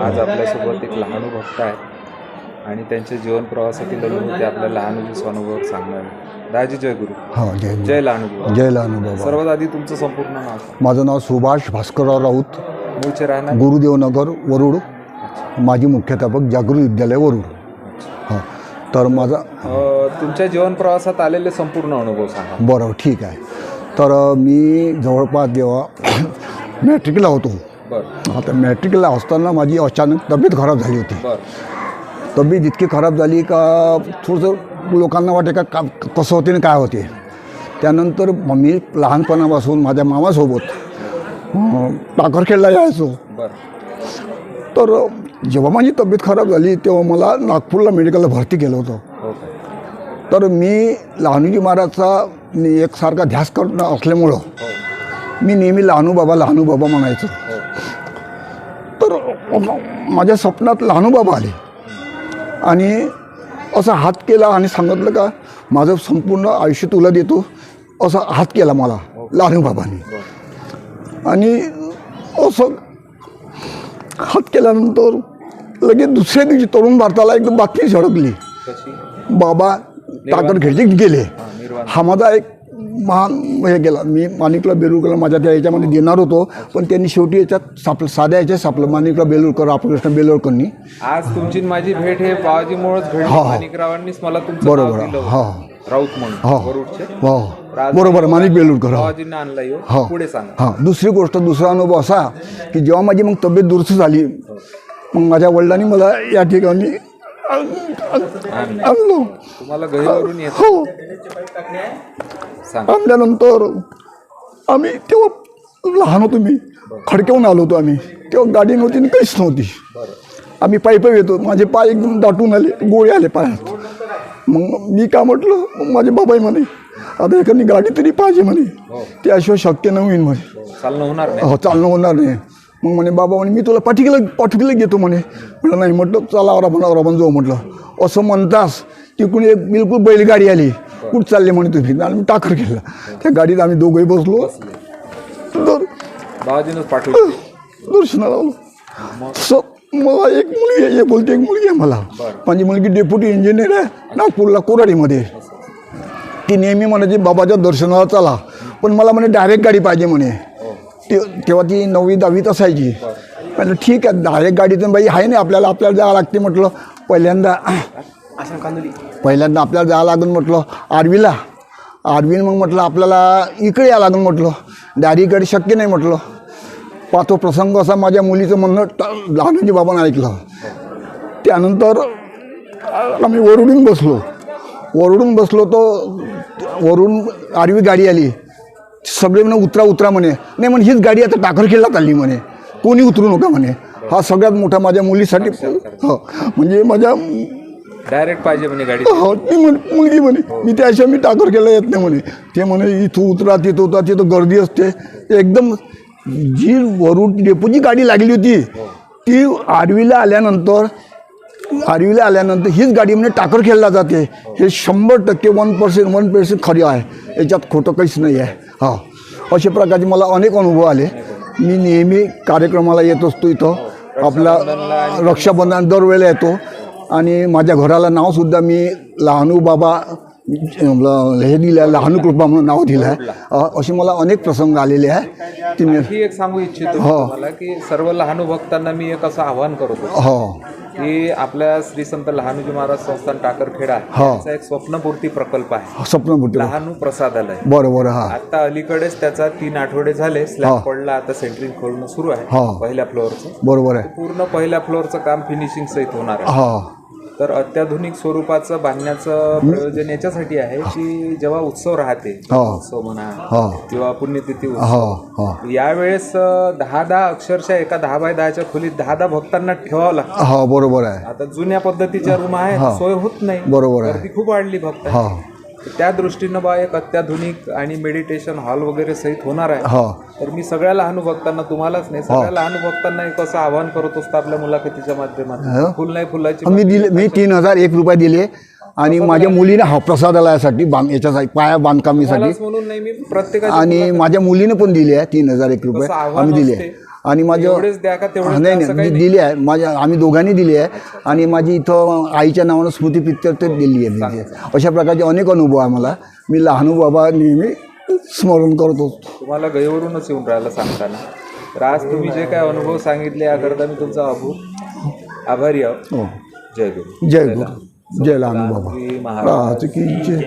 आज आपल्यासोबत एक लहानू भक्त आहेत. आणि त्यांच्या जीवन प्रवासातील अनुभव ते आपल्या लहानूजी स्वानुभव सांगणार आहे दाजी जयगुरु हां जय जय लहानू जय लहानूबाबा सर्वात आधी तुमचं संपूर्ण नाव माझं नाव सुभाष भास्करराव राऊत. मूळचे राहणार? गुरुदेवनगर वरुड. माजी मुख्याध्यापक जागृत विद्यालय वरुड. हां तर माझा अ, तुमच्या जीवन प्रवासात आलेले संपूर्ण अनुभव सांगा. बरं ठीक आहे. तर मी जवळपास जेव्हा मॅट्रिकला होतो बरं. आता मॅट्रिकला असताना माझी अचानक तब्येत खराब झाली होती. तब्येत इतकी खराब झाली का थोडंसं लोकांना वाटे का कसं होते आणि काय होते. त्यानंतर म- लहानपणापासून माझ्या मामासोबत टाकरखेडला यायचो तर जेव्हा माझी तब्येत खराब झाली तेव्हा मला नागपूरला मेडिकलला भरती केलं होतं. तर मी लहानूजी महाराजचा एकसारखा ध्यास करणं असल्यामुळं हो. मी नेहमी लहानू बाबा लहानू बाबा म्हणायचो. माझ्या स्वप्नात लहानू बाबा आले. आणि असा हात केला आणि सांगितलं का माझं संपूर्ण आयुष्य तुला देतो. असा हात केला मला लहानू बाबांनी. बरं आणि असं हात केल्यानंतर लगेच दुसऱ्या दिवशी तरुण भारताला एकदम बातमी झडकली बाबा टाकर घेतले गेले. हा माझा एक महान हे गेला मी माणिकला बेलूरकरला माझ्या त्या याच्यामध्ये देणार होतो पण त्यांनी शेवटी याच्यात सापलं साध्या याच्यात सापलं माणिकला बेलूरकर रामकृष्ण बेलूरकरनी. आज तुमची माझी भेट हे बाबाजीमुळेच घडली. हा, हा. माणिकरावांनीच मला तुमचं बरोबर हा. राऊत म्हणून हा. वरुडचे. हो बरोबर माणिक बेलूरकर हो. बाबाजींना आणला येऊ हा. पुढे सांगा. हां दुसरी गोष्ट दुसरा अनुभव असा की जेव्हा माझी मग तब्येत दुरुस्त झाली मग माझ्या वडिलांनी मला या ठिकाणी. आणलो. तुम्हाला घरीवरून येत. हो. सांगा. आणल्यानंतर आम्ही तेव्हा लहान होतो मी. खडक्याहून आलो होतो आम्ही. तेव्हा गाडी नव्हती आणि काहीच नव्हती. आम्ही पायी पायी येतो. माझे पाय एकदम दाटून आले गोळे आले पायात. मग मी का म्हटलं मग माझे बाबाई म्हणे आता एखादी गाडी तरी पाहिजे म्हणे. त्याशिवाय शक्य नाही होईल म्हणे. चालणं होणार नाही. हो चालणं होणार नाही. मग म्हणे बाबा म्हणे मी तुला पाठीला पाठीला घेतो म्हणे. म्हटलं नाही म्हटलं चला औराबन औराबन जाऊ म्हटलं. असं म्हणतास तिकडून एक बिलकुल बैलगाडी आली. कुठं चालले म्हणे तुम्ही? आणि मी टाकर केला. त्या गाडीत आम्ही दोघंही बसलो. तर बाबाजीनंच पाठवलं दर्शनाला आलो स मला एक मुलगी आहे बोलते एक मुलगी आहे मला. माझी मुलगी डेप्युटी इंजिनियर आहे नागपूरला कोराडीमध्ये. ती नेहमी म्हणायची बाबाच्या दर्शनाला चला. पण मला म्हणे डायरेक्ट गाडी पाहिजे म्हणे. ते तेव्हा ती नववी दहावीत असायची. म्हटलं ठीक आहे डायरेक्ट गाडीतून बाई आहे ना आपल्याला आपल्याला जावं लागते म्हटलं. पहिल्यांदा पहिल्यांदा आपल्याला जावं लागून म्हटलं आर्वीला. आरवीनं मग म्हटलं आपल्याला इकडे यावं लागून म्हटलं. डॅडीकडे शक्य नाही म्हटलं. पाहतो प्रसंग असा माझ्या मुलीचं म्हणणं ट- लहानजी बाबांना ऐकलं. त्यानंतर आम्ही वरुडून बसलो. वरुडून बसलो तो वरून आरवी गाडी आली. सगळे म्हणे उतरा उतरा म्हणे. नाही म्हणे हीच गाडी आता टाकरखेडला चालली म्हणे. कोणी उतरू नका म्हणे. हा सगळ्यात मोठा माझ्या मुलीसाठी हो. म्हणजे माझ्या डायरेक्ट पाहिजे म्हणे गाडी. हो ती म्हण मुलगी म्हणे. मी त्याशिवाय मी टाकर केला येत नाही म्हणे. ते म्हणे इथं उतरा तिथं उतरा तिथं गर्दी असते. एकदम जी वरून डेपोची गाडी लागली होती ती आरवीला आल्यानंतर आरवीला आल्यानंतर हीच गाडी म्हणे टाकर खेळला जाते. हे शंभर टक्के वन पर्सेंट वन पर्सेंट खरी आहे. याच्यात खोटं काहीच नाही आहे. हा. अशा प्रकारचे मला अनेक अनुभव आले. मी नेहमी कार्यक्रमाला येत असतो इथं. आपला रक्षाबंधन दरवेळेला येतो. आणि माझ्या घराला नावसुद्धा मी लहानू बाबा हे दिलं आहे लहानू कृपा म्हणून नाव दिलं आहे असे मला अनेक प्रसंग आलेले आहे. ते मी ही एक सांगू इच्छितो तुम्हाला की सर्व लहानू भक्तांना मी एक असं आव्हान करत हो. की आपल्या श्री संत लहानूजी महाराज संस्थान टाकरखेडा हा. याचा एक स्वप्नपूर्ती प्रकल्प आहे. स्वप्न बुद्ध लहानू प्रसादालय. बरं बरं हा. आता अलीकडेच त्याचा तीन आठवडे झाले स्लॅब पडला आता सेंटरिंग खोलणं सुरू आहे हा. पहिल्या फ्लोअरचं. बरोबर आहे. पूर्ण पहिल्या फ्लोअरचं काम फिनिशिंग सहित होणार आहे. हा. तर अत्याधुनिक स्वरूपाचं बांधण्याचं प्रयोजन याच्यासाठी आहे की जेव्हा उत्सव राहते हा. उत्सव म्हणा हा. किंवा पुण्यतिथी उत्सव हा यावेळेस दहा दहा अक्षरशः एका दहा बाय दहाच्या खोलीत दहा दहा भक्तांना ठेवावं लागतं. हा बरोबर आहे. आता जुन्या पद्धतीच्या रूम आहेत सोय होत नाही. बरोबर आहे. गर्दी खूप वाढली भक्त त्या दृष्टीनं बा एक अत्याधुनिक आणि मेडिटेशन हॉल वगैरे सहित होणार आहे. हा. तर मी सगळ्या लहान भक्तांना तुम्हालाच नाही सगळ्या लहान भक्तांना एक असं आवाहन करत असतो आपल्या मुलाखतीच्या माध्यमातून. फुल नाही फुलाची मी दिले मी तीन हजार एक रुपये दिले आणि माझ्या मुलीने हा प्रसादालयासाठी बांध याच्यासाठी पाया बांधकामीसाठी. म्हणून नाही मी प्रत्येकाच्या आणि माझ्या मुलीने पण दिले आहे तीन हजार एक रुपये. आम्ही दिले असते. आणि माझं एवढेच द्या का तेवढेच नाही असं नाही काही दिली आहे. माझ्या आम्ही दोघांनी दिली आहे. आणि माझी इथं आईच्या नावानं स्मृती पिक्चर ते दिली आहे मी. अशा प्रकारचे अनेक अनुभव आहे मला. मी लहानू बाबा नेहमी स्मरण करतो तुम्हाला गैवरूनच येऊन राहिलं सांगताना. तर आज तुम्ही जे काय अनुभव सांगितले याकरता मी तुमचा अभू आभारी आहोत. हो. जय गुरु. जय गुरु. जय लहानू बाबा. की जय.